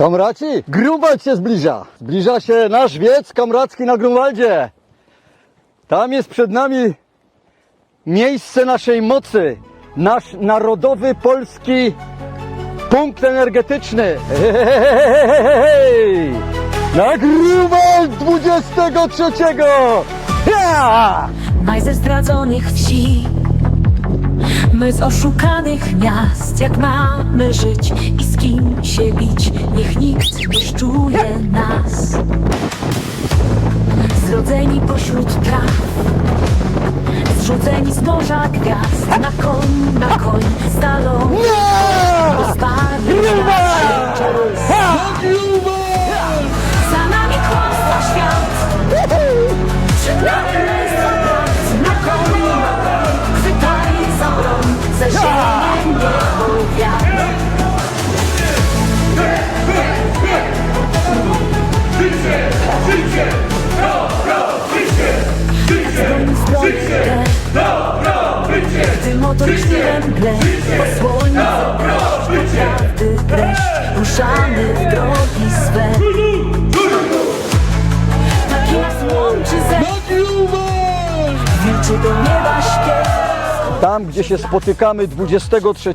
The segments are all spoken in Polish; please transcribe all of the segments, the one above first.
Kamraci, Grunwald się zbliża. Zbliża się nasz wiec kamracki na Grunwaldzie. Tam jest przed nami miejsce naszej mocy. Nasz narodowy polski punkt energetyczny. Hej! Na Grunwald 23! Ja! Maj ze zdradzonych wsi My z oszukanych miast Jak mamy żyć i z kim się bić Niech nikt nie szczuje nas. Zrodzeni pośród traw Zrzuceni z morza gwiazd Na koń, na koń stalą Ja! Rozbawi nas się czas Gdy motor chwilę mgle Po słońcu deszcz Prawdy dreszcz Ruszamy w drogi swe. Taki nas łączy ze Wilczy do nieba śpiew. Tam, gdzie się spotykamy 23,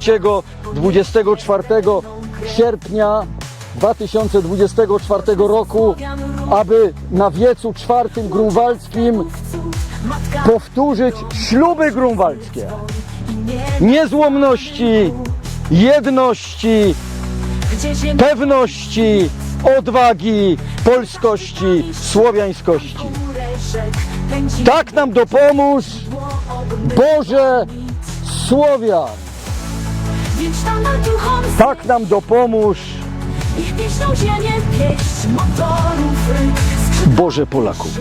24 sierpnia 2024 roku, aby na wiecu czwartym grunwaldzkim powtórzyć śluby grunwaldzkie. nie Niezłomności, jedności, pewności, odwagi, polskości, słowiańskości. Tak nam dopomóż Boże Słowian. Duchom Tak nam dopomóż Boże Polaków.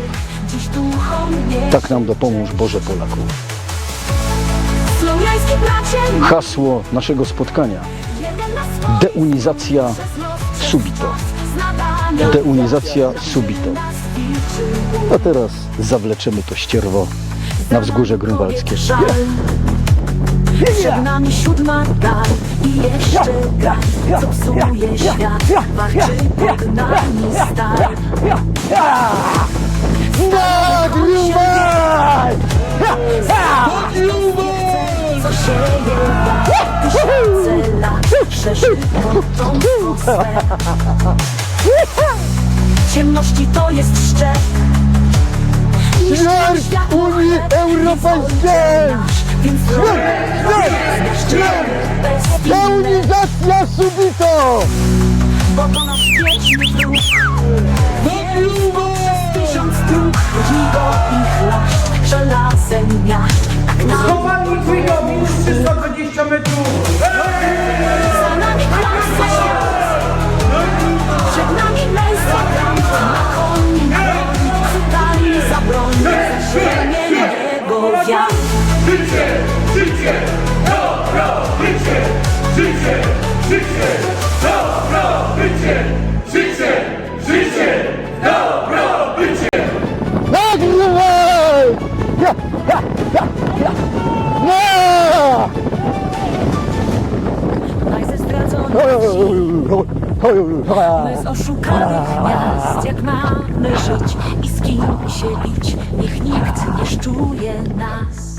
Tak nam dopomóż Boże Polaków. Hasło naszego spotkania. Deunizacja subito. Deunizacja subito. A teraz zawleczemy to ścierwo na wzgórze grunwaldzkie. Przed nami siódma gal i jeszcze co psuje świat, walczy pod nami stal. Na Grunwald! Co sieje lat, tysiące lat, szerzy potomstwo swe. Ciemności to jest szczep, Śmierć Unii Europejskiej! więc Deunizacja subito! Wiatr Życie, życie, dobro, życie, życie, życie, dobro, bycie, Z oszukanych miast Jak mamy żyć i z kim się bić Niech nikt nie szczuje nas